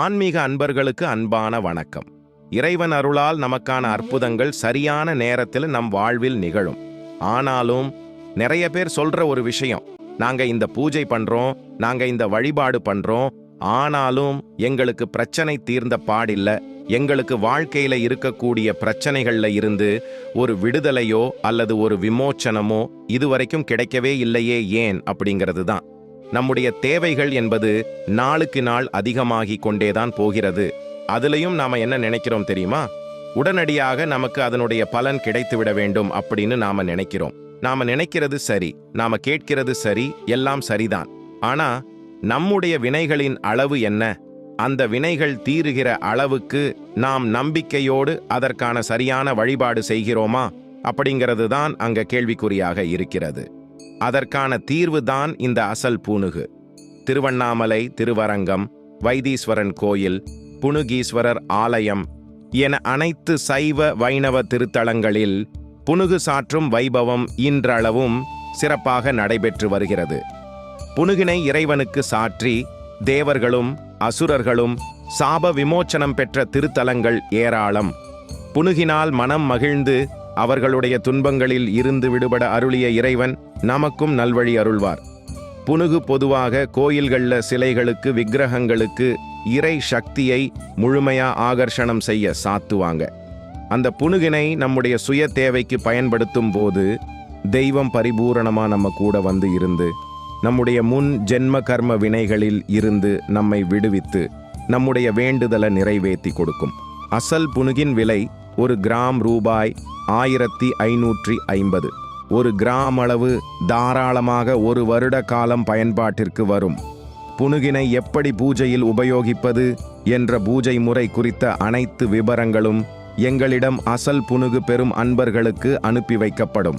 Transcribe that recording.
ஆன்மீக அன்பர்களுக்கு அன்பான வணக்கம். இறைவன் அருளால் நமக்கான அற்புதங்கள் சரியான நேரத்தில் நம் வாழ்வில் நிகழும். ஆனாலும் நிறைய பேர் சொல்ற ஒரு விஷயம். நாங்க இந்த பூஜை பண்றோம் நாங்க இந்த வழிபாடு பண்றோம். ஆனாலும் எங்களுக்கு பிரச்சனை தீர்ந்த பாடில்ல. எங்களுக்கு வாழ்க்கையில இருக்கக்கூடிய பிரச்சனைகள்ல இருந்து ஒரு விடுதலையோ அல்லது ஒரு விமோச்சனமோ இதுவரைக்கும் கிடைக்கவே இல்லையே ஏன் அப்படிங்கிறது தான். நம்முடைய தேவைகள் என்பது நாளுக்கு நாள் அதிகமாகிக் கொண்டேதான் போகிறது. அதுலயும் நாம என்ன நினைக்கிறோம் தெரியுமா? உடனடியாக நமக்கு அதனுடைய பலன் கிடைத்து விட வேண்டும் அப்படின்னு நாம நினைக்கிறோம். நாம நினைக்கிறது சரி நாம கேட்கிறது சரி எல்லாம் சரிதான். ஆனா நம்முடைய வினைகளின் அளவு என்ன? அந்த வினைகள் தீருகிற அளவுக்கு நாம் நம்பிக்கையோடு அதற்கான சரியான வழிபாடு செய்கிறோமா? அப்படிங்கிறது தான் அங்க கேள்விக்குறியாக இருக்கிறது. அதற்கான தீர்வு தான் இந்த அசல் பூணுகு. திருவண்ணாமலை திருவரங்கம் வைத்தீஸ்வரன் கோயில் புனுகீஸ்வரர் ஆலயம் என அனைத்து சைவ வைணவ திருத்தலங்களில் புனுகு சாற்றும் வைபவம் இன்றளவும் சிறப்பாக நடைபெற்று வருகிறது. புனுகினை இறைவனுக்கு சாற்றி தேவர்களும் அசுரர்களும் சாப விமோச்சனம் பெற்ற திருத்தலங்கள் ஏராளம். புனுகினால் மனம் மகிழ்ந்து அவர்களுடைய துன்பங்களில் இருந்து விடுபட அருளிய இறைவன் நமக்கும் நல்வழி அருள்வார். புனுகு பொதுவாக கோயில்கள்ல சிலைகளுக்கு விக்கிரகங்களுக்கு இறை சக்தியை முழுமையா ஆகர்ஷணம் செய்ய சாத்துவாங்க. அந்த புனுகினை நம்முடைய சுய தேவைக்கு பயன்படுத்தும் போது தெய்வம் பரிபூரணமா நம்ம கூட வந்து இருந்து நம்முடைய முன் ஜென்ம கர்ம வினைகளில் இருந்து நம்மை விடுவித்து நம்முடைய வேண்டுதலை நிறைவேற்றி கொடுக்கும். அசல் புனுகின் விலை ஒரு கிராம் ரூபாய் ஆயிரத்தி ஐநூற்றி ஐம்பது. ஒரு கிராம் அளவு தாராளமாக ஒரு வருட காலம் பயன்பாட்டிற்கு வரும். புனுகினை எப்படி பூஜையில் உபயோகிப்பது என்ற பூஜை முறை குறித்த அனைத்து விவரங்களும் எங்களிடம் அசல் புனுகு பெறும் அன்பர்களுக்கு அனுப்பி வைக்கப்படும்.